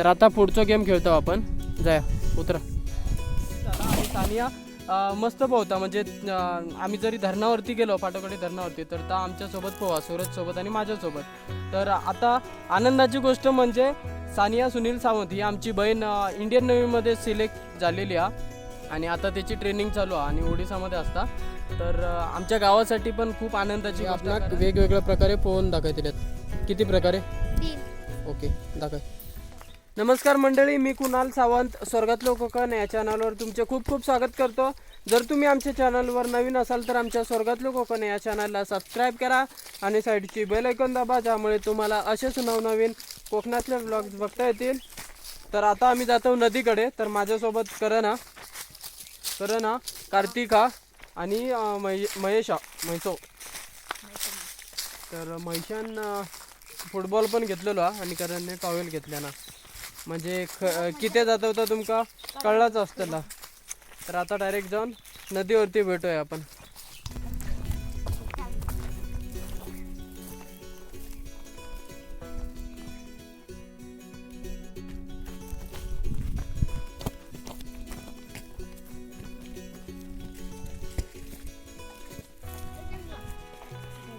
तर आता पुढचा गेम खेळतो आपण. जाया उतरा. अं, मस्त पोहता. म्हणजे आम्ही जरी धरणावरती गेलो फाटोकडे धरणावरती तर त्या आमच्यासोबत पोहा सूरजसोबत आणि माझ्यासोबत. तर आता आनंदाची गोष्ट म्हणजे सानिया सुनील सावंत ही आमची बहीण इंडियन नेव्हीमध्ये सिलेक्ट झालेली आहे आणि आता त्याची ट्रेनिंग चालू आहे आणि ओडिसामध्ये असता. तर आमच्या गावासाठी पण खूप आनंदाची आपण वेगवेगळ्या प्रकारे पोहून दाखवतील किती प्रकारे? ओके दाखव. नमस्कार मंडळी मी कुणाल सावंत स्वर्गातलो कोकण या चॅनलवर तुमचे खूप खूप स्वागत करतो. जर तुम्ही आमच्या चॅनलवर नवीन असाल तर आमच्या स्वर्गातलो कोकण या चॅनलला सबस्क्राईब करा आणि साईडची बेल ऐकून दाबा ज्यामुळे तुम्हाला असेच नवनवीन कोकणातले ब्लॉग्स बघता येतील. तर आता आम्ही जातो नदीकडे तर माझ्यासोबत करण हा करण हा कार्तिक हा आणि अं, महेश हा म्हैसो. तर म्हैशान फुटबॉल पण घेतलेलो हा आणि करणने टॉवेल घेतल्या ना म्हणजे ख किती जात होता तुमका? कळलाच असतला. तर आता डायरेक्ट जाऊन नदीवरती भेटूया आपण.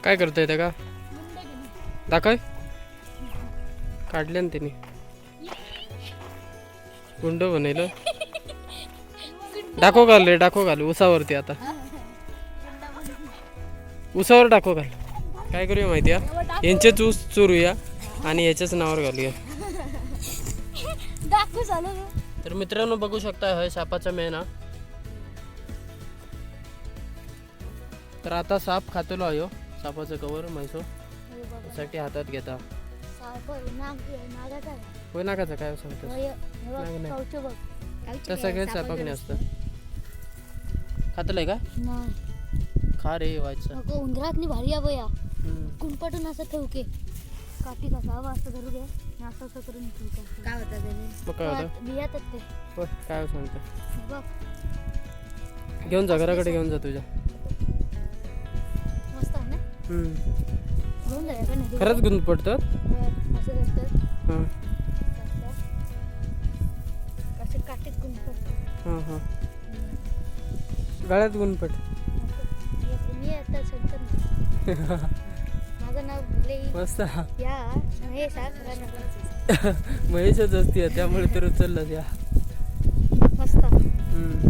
काय करता येतं का? दाखव. काढले ना तिने. गुंड बनवलं डाको घाल रे डाको घाल उसावरती आता. उसावर डाको घाल. काय करूया माहिती आहे यांचेच ऊस चोरूया आणि याच्याच नावावर घालूया. तर मित्रांनो बघू शकता हा सापाचा मेन हा. तर आता साप खातलो आहे ह्यो. सापाचं कवर म्हैसो. साठी हातात घेता. होय नाकाचं काय सांगतो नाही, नाही. सापाकणे असतं. खातलंय का? नाही. खा रे व्हायचं उंदरातली भारी आहे बया. हम्म. कुंपाटून असं ठेवके काठी कसा हवा असं धरू दे. आणि असं असं करून काय होतं मग काय होतं? बियातात ते होय काय सांगतो? बघ. घेऊन जा घराकडे घेऊन जा तुझ्या. मस्त आहे ना? हम्म. घेऊन जाऊया का नाही खरंच गुंत पडतं असं असतं हां. हां हां. गळ्यात गुंत पड. मी आता माझं नाव भले. मस्त. या हे साग महेशच असते त्यामुळे तर उचललं या. मस्त. हम्म.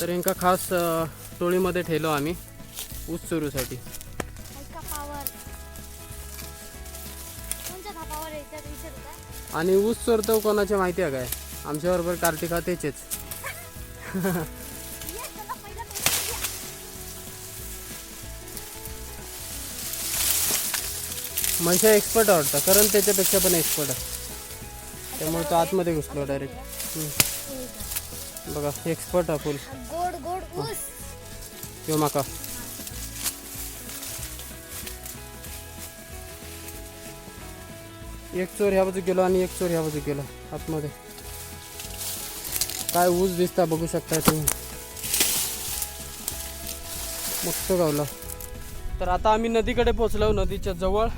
तर यांका खास टोळीमध्ये ठेवलो आम्ही ऊस चोरूसाठी. आणि ऊस चोरतो कोणाचे माहिती आहे काय? आमच्याबरोबर कार्तिक त्याचेच मनीषा एक्सपर्ट आवडता कारण त्याच्यापेक्षा पण एक्सपर्ट आहे. त्यामुळे तो आतमध्ये घुसलो डायरेक्ट बघा एक्सपर्ट हा फुल गोड गोड ऊस. किंवा माका. एक चोर ह्या बाजू गेलो आणि एक चोर ह्या बाजू गेलो आतमध्ये. काय ऊस दिसता बघू शकता तुम्ही. मस्त गावला. तर आता आम्ही नदीकडे पोहोचलो नदीच्या जवळ.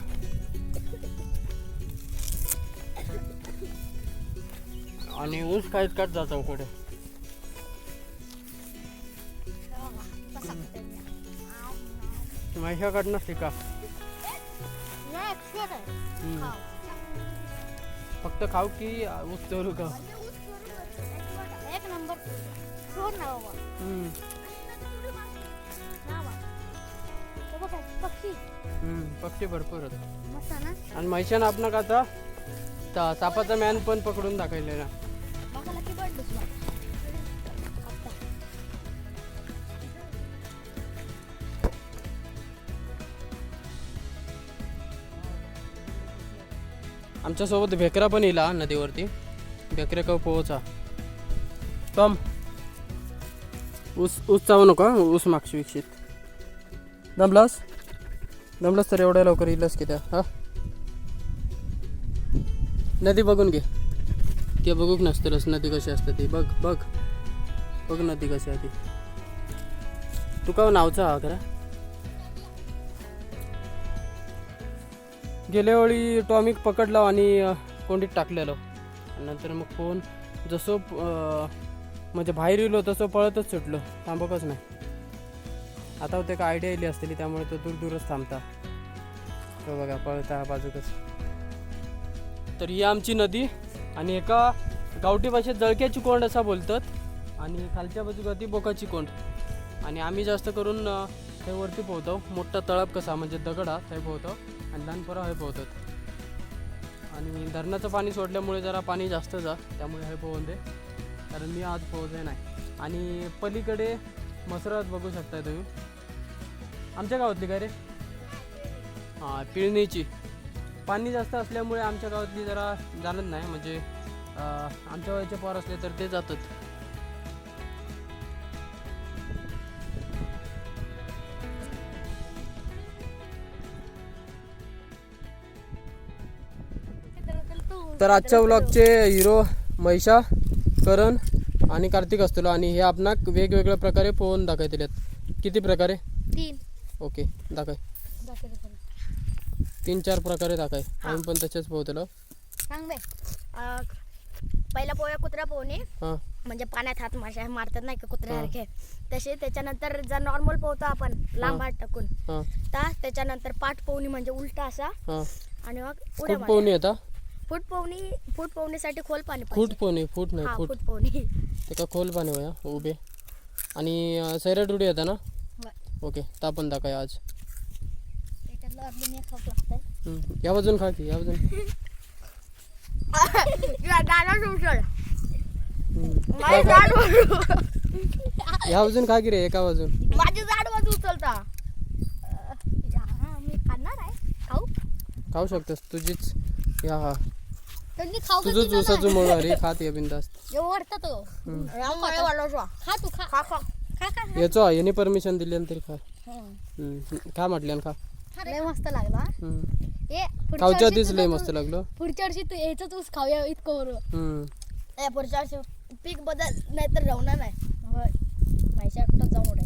आणि ऊस काहीच काढ जातो पुढे माझ्याकडनं शिका हम्म. फक्त खाऊ की ऊस चोरू का एक नंबर सोड ना बाबा. हम्म. ना बाबा. ते बघ काय, पक्षी. हम्म. पक्षी भरपूर मस्त ना? आणि म्हैशान आपण आता ता- सापाचा मॅन पण पकडून दाखवलेला. आमच्यासोबत भेकरा पण येईल नदीवरती. भेकरे का पोहोचा. कम ऊस ऊस चावू नका ऊस मागशी विकसित दमलास दमलास तर एवढ्या लवकर येईलच की त्या हा. नदी बघून घे. ते बघूक नसतलच नदी कशी असते ती. बघ बघ. बघ नदी कशी आहे ती. तू का नावचा हा खरा? गेल्या वेळी टॉमिक पकडला आणि कोंडीत टाकलेलो. नंतर मग फोन जसं म्हणजे बाहेर येलो तसं पळतच सुटलो. थांबकच नाही. आता होते का आयडिया येली असलेली त्यामुळे तो दूर दूरच थांबता. तो बघा पळता बाजूकच. तर ही आमची नदी आणि एका गावठी भाषेत जळक्याची कोंड असा बोलतात आणि खालच्या बाजूला ती बोकाची कोंड. आणि आम्ही जास्त करून ते वरती पोहतो. मोठा तळप कसा म्हणजे दगड हा पोहतो. आणि लहानपरा हे पोहतात आणि धरणाचं पाणी सोडल्यामुळे जरा पाणी जास्त जा त्यामुळे हे पोहून दे कारण मी आज पोहते नाही. आणि पलीकडे मसरात बघू शकताय तुम्ही. आमच्या गावातली काय रे? हां पिळणीची. पाणी जास्त असल्यामुळे आमच्या गावातली जरा जाणत नाही. म्हणजे आमच्या वयाचे पोर असले तर ते जातात. तर आजच्या व्लॉगचे हिरो महिषा करण आणि कार्तिक असतो आणि हे आपणाक वेगवेगळ्या प्रकारे पोहून दाखवतील. किती प्रकारे? तीन. ओके दाखव. तीन चार प्रकारे दाखव. आम्ही पण तसेच पोहतलो सांग बे पहिला पोया कुत्रा पोहणे. म्हणजे पाण्यात हात माशा मारतात नाही का कुत्र्यासारखे तसे त्याच्यानंतर जर नॉर्मल पोहतो आपण लांब. हात टाकून हां. ता त्याच्यानंतर पाठ पोहणी म्हणजे उलटा असा. आणि मग. पोहणी येता फूट पोहणी फूट पोहण्यासाठी खोल पाणी फूट. पोहणी फूट नाही फूट. फूट पोहणी ते का खोल पाणी वया उभे. आणि अं, सैराट उडी येता ना. ओके ता पण दाखव आज. त्याच्यातलं अर्धं मी खाऊ लागतंय. हम्म. या बाजून खा की या बाजून. माझी. जाड बाजू या बाजून खा की रे एका बाजून. माझी जाड बाजू उचलता अं, मी खाणार आहे. खाऊ? खाऊ शकतोस तुझीच. या हा. त्यांनी खाऊ तुझंच ऊसाचं मुळ रे खात ये बिंदास्त वाटतं तो. खा तू खा. खा खा. खा खा याचो याने परमिशन दिली आणि तरी खा. हम्म. हम्म. खा म्हटल्यान खा. लय मस्त लागला हम्म. ए पुढच्या खाऊच्या वर्षी आधीच तुझं लय तू- मस्त लागलो. पुढच्या वर्षी तू याच ऊस खाऊया इतकं बरोबर हम्म. ए पुढच्या वर्षी पीक बदल नाही. तर राहणार नाही माझ्या एकटं जाऊन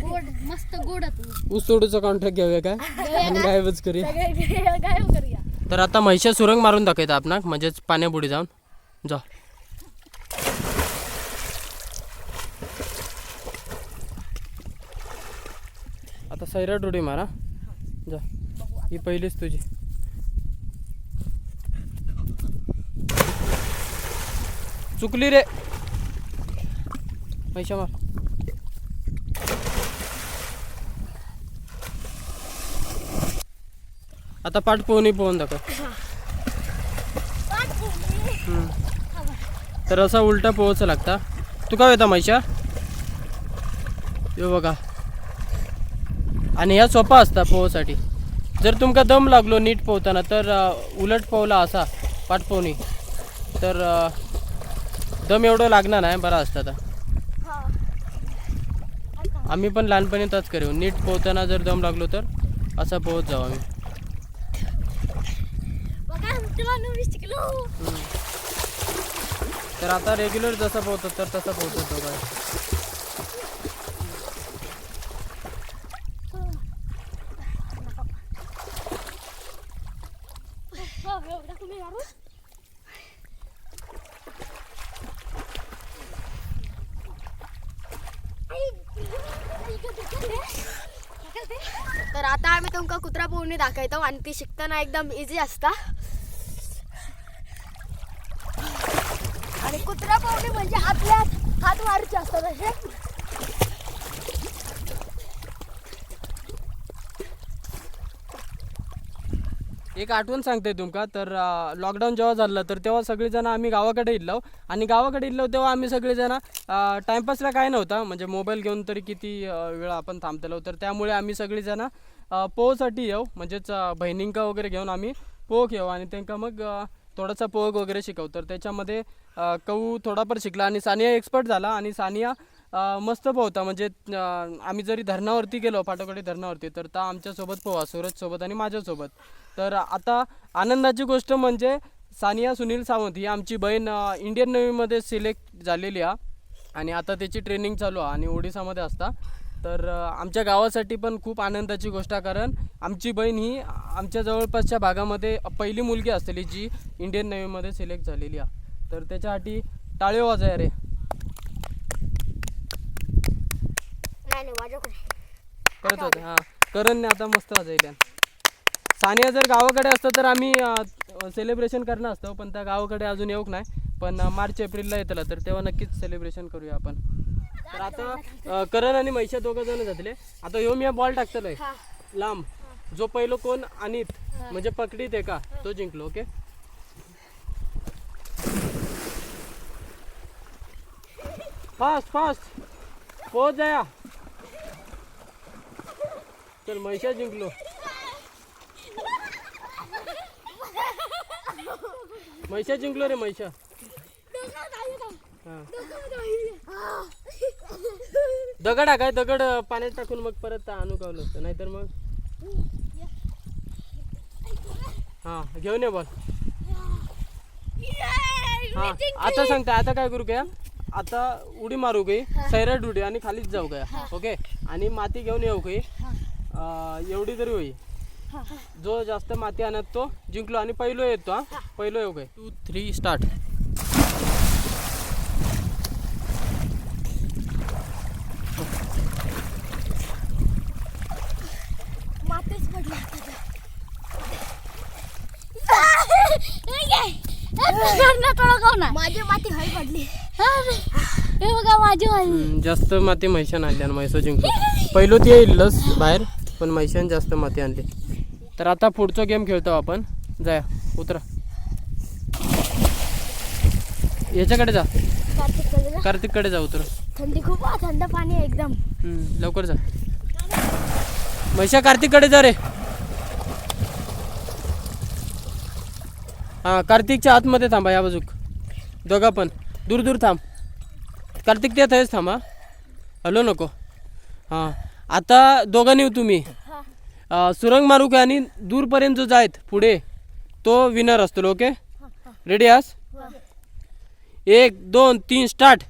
गोड मस्त गोड तू. ऊस तोडूचा कॉन्ट्रॅक्ट घेऊया काय आणि गायबच करूया. सगळे गायब करूया. तर आता म्हैशा सुरंग मारून दाखयता आपणाक. म्हणजेच पाण्यापुढे जाऊन. जा. आता सैराट उडी मारा. जा. ही पहिलीच तुझी. चुकली रे. म्हैशा मार. आता पाठ पोहणी पोहून दाखव. तर असा उलटा पोहोचा लागता. तू काय येता मैशा यो बघा. आणि ह्या सोपा असता पोहोसाठी जर तुमका दम लागलो नीट पोहताना तर उलट पोहला असा पाठ पोहणी तर दम एवढं लागणार नाही बरा असता आता. आम्ही पण लहानपणी तच करू. नीट पोहताना जर दम लागलो तर असा पोहत जाऊ आम्ही बघा तुला नवीन शिकलो तर आता रेग्युलर जसं पोहतो तर तसं पोहतो तो काय तर आता आम्ही तुमका कुत्रा पोहणी दाखवतो आणि ती शिकताना एकदम इझी असता. लावणे म्हणजे आपल्या हात मारूचे असतात असे एक आठवण सांगते तुमका तर लॉकडाऊन जेव्हा झालं तर तेव्हा सगळेजण आम्ही गावाकडे इल्लो आणि गावाकडे इल्लो तेव्हा आम्ही सगळेजण टाईमपासला काय नव्हता. म्हणजे मोबाईल घेऊन तरी किती वेळ आपण थांबतलो. तर त्यामुळे आम्ही सगळेजण पोहसाठी येऊ. म्हणजेच बहिणींका वगैरे घेऊन आम्ही पोह घेऊ आणि त्यांना मग थोडासा पोह वगैरे शिकवतो तर त्याच्यामध्ये कऊ थोडाफार शिकला आणि सानिया एक्सपर्ट झाला आणि सानिया मस्त पोहता. म्हणजे आम्ही जरी धरणावरती गेलो फाटोकडे धरणावरती तर ता आमच्यासोबत पोहा सूरजसोबत आणि माझ्यासोबत. तर आता आनंदाची गोष्ट म्हणजे सानिया सुनील सावंत ही आमची बहीण इंडियन नेव्हीमध्ये सिलेक्ट झालेली आहे आणि आता त्याची ट्रेनिंग चालू आहे आणि ओडिसामध्ये असता. तर आमच्या गावासाठी पण खूप आनंदाची गोष्ट आहे कारण आमची बहीण ही आमच्या जवळपासच्या भागामध्ये पहिली मुलगी असलेली जी इंडियन नेव्हीमध्ये सिलेक्ट झालेली आहे. तर त्याच्यासाठी टाळे वाजाय रे. करत होते हां. करणने आता मस्त वाजायल्या सानिया जर गावाकडे असतं तर आम्ही सेलिब्रेशन करणार असतो पण त्या गावाकडे अजून येऊक नाही. पण मार्च एप्रिलला येतला तर तेव्हा नक्कीच सेलिब्रेशन करूया आपण. तर आता अं, करण आणि मैशा दोघं जण जातले. आता ह्यो मी बॉल टाकतलोय. लांब. जो पहिलो कोण आणीत म्हणजे पकडीत आहे का? तो जिंकलो ओके? फास्ट फास्ट पोहोच जाया. चल मैशा जिंकलो. मैशा जिंकलो रे मैशा हा. दगड आहे काय? दगड पाण्यात टाकून मग परत आणू कावलं असतं नाहीतर मग? हा घेऊन ये बॉल. हा आता सांगते आता काय करू काय आता उडी मारू काही सैराट उडी आणि खालीच जाऊ काय ओके? आणि माती घेऊन येऊ काही एवढी तरी होई जो जास्त माती आणत तो जिंकलो आणि पहिलो येतो हा. पहिलो येऊ काय टू थ्री स्टार्ट मातीच पडली माझी माती हळी पडली. हे बघा माझी वाली. हम्म, जास्त माती म्हैशान आणली आणि म्हैसो जिंकलो. पहिलो ती येईलच बाहेर पण म्हैशान जास्त माती आणली. तर आता पुढचा गेम खेळतो आपण. जाया उतरा. याच्याकडे जा. कार्तिककडे जा. उतरा. थंडी खूप आहे, थंड पाणी एकदम. हम्म, लवकर जा. म्हैशा कार्तिककडे जा रे. हां कार्तिकच्या आतमध्ये थांबा या बाजूक. दोघा पण. दूर दूर थांब. कार्तिक त्या थंयच थांबा. हलो नको. हां. आता दोघांनी येऊ तुम्ही. हा अं, सुरंग मारू का आणि दूरपर्यंत जो जायत पुढे तो विनर असतो ओके रेडी आस. एक दोन तीन स्टार्ट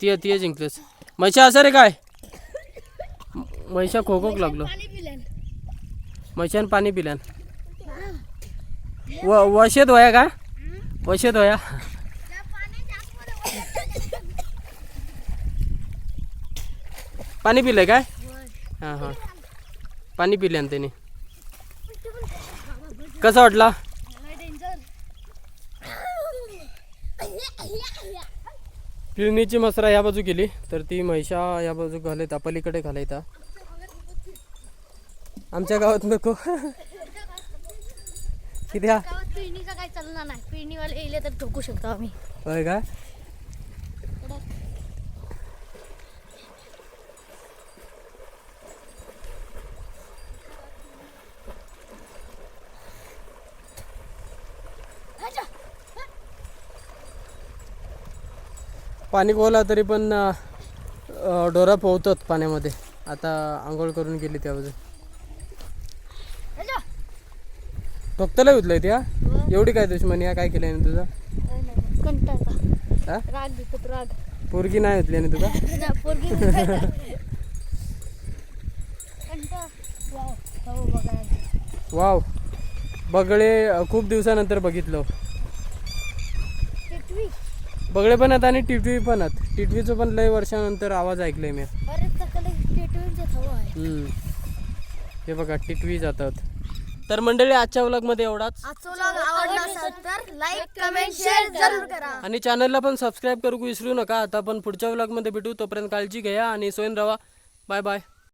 ती ती जिंकलंच म्हैशा असं रे काय? म्हैशा खो खोक लागलो. म्हैशान पाणी पिल्यान. व वशेत होया का? वशेत होया. पाणी पिलंय काय? हां हां. पाणी पिल्यान त्याने. कसा वाटला? पिळणीची मसरा या बाजू गेली तर ती म्हैशा या बाजू घालायता पलीकडे घालायता. आमच्या गावात नको. किती पिळणीचं काही चालणार नाही. पिळणीवाले येले तर ठोकू शकतो आम्ही. होय का? पाणी पोहला तरी पण डोरा पोहतात पाण्यामध्ये. आता आंघोळ करून गेली त्या बाजू फक्तला उतलंय त्या एवढी काय दुश्मनी काय केलं आहे तुझा? हा? पोरगी नाही उतली तुझा? ना, कंटाळ. वाव हो बगळे खूप दिवसानंतर बघितलं. बगळे पण आहेत आणि टिटवी पण आहेत. टिटवीचं पण लय वर्षानंतर आवाज ऐकलाय मी. हम्म. हे बघा टिटवी जातात. तर मंडळी आजच्या व्लॉगमध्ये एवढाच. आजचा vlog आवडला असेल तर लाईक कमेंट शेअर जरूर करा. आणि चॅनलला पण सबस्क्राईब करू विसरू नका. आता आपण पुढच्या व्लॉगमध्ये भेटू. तोपर्यंत काळजी घ्या आणि सोयन रवा. Bye bye